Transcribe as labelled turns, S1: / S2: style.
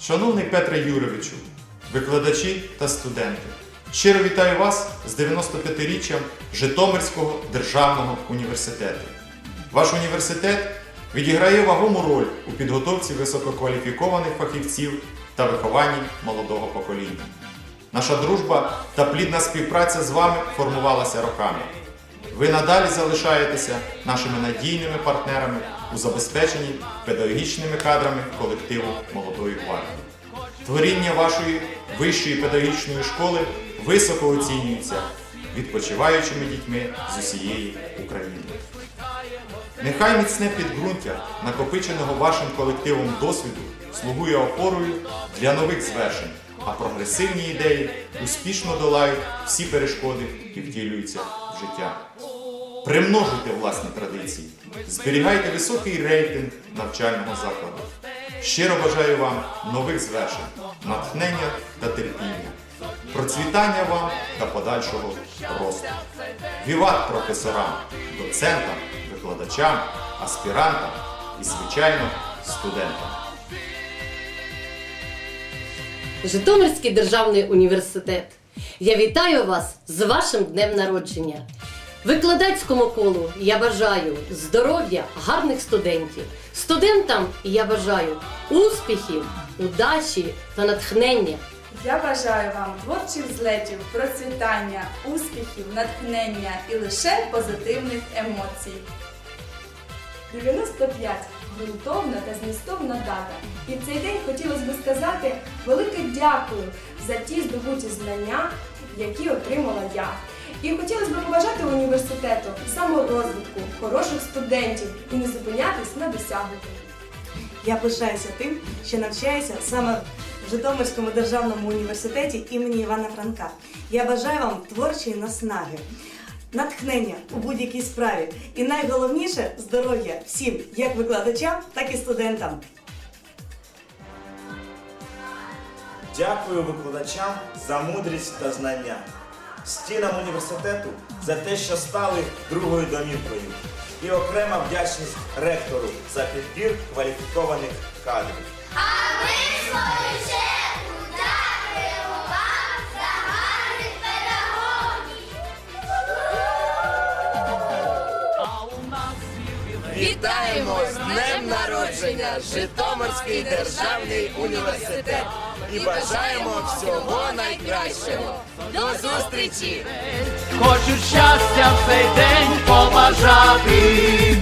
S1: Шановний Петре Юровичу, викладачі та студенти, щиро вітаю вас з 95-річчям Житомирського державного університету. Ваш університет відіграє вагому роль у підготовці висококваліфікованих фахівців та вихованні молодого покоління. Наша дружба та плідна співпраця з вами формувалася роками. Ви надалі залишаєтеся нашими надійними партнерами у забезпеченні педагогічними кадрами колективу молодої гвардії. Творіння вашої вищої педагогічної школи високо оцінюється відпочиваючими дітьми з усієї України. Нехай міцне підґрунтя, накопиченого вашим колективом досвіду, слугує опорою для нових звершень, а прогресивні ідеї успішно долають всі перешкоди і втілюються в життя. Примножуйте власні традиції, зберігайте високий рейтинг навчального закладу. Щиро бажаю вам нових звершень, натхнення та терпіння, процвітання вам та подальшого росту. Віват професорам, доцентам, викладачам, аспірантам і, звичайно, студентам.
S2: Житомирський державний університет. Я вітаю вас з вашим днем народження. Викладацькому колу я бажаю здоров'я, гарних студентів. Студентам я бажаю успіхів, удачі та натхнення.
S3: Я бажаю вам творчих злетів, процвітання, успіхів, натхнення і лише позитивних емоцій. 95 ґрунтовна та змістовна дата. І в цей день хотілося б сказати велике дякую за ті здобуті знання, які отримала я. І хотілося б побажати університету саморозвитку, хороших студентів і не зупинятись на досягнутому.
S4: Я пишаюся тим, що навчаюся саме в Житомирському державному університеті імені Івана Франка. Я бажаю вам творчої наснаги, натхнення у будь-якій справі. І найголовніше здоров'я всім, як викладачам, так і студентам.
S5: Дякую викладачам за мудрість та знання, стінам університету за те, що стали другою домівкою. І окрема вдячність ректору за підбір кваліфікованих кадрів.
S6: А ми свою
S7: Вітаємо з днем народження Житомирський державний університет і бажаємо всього найкращого. До зустрічі!
S8: Хочу щастя в цей день побажати.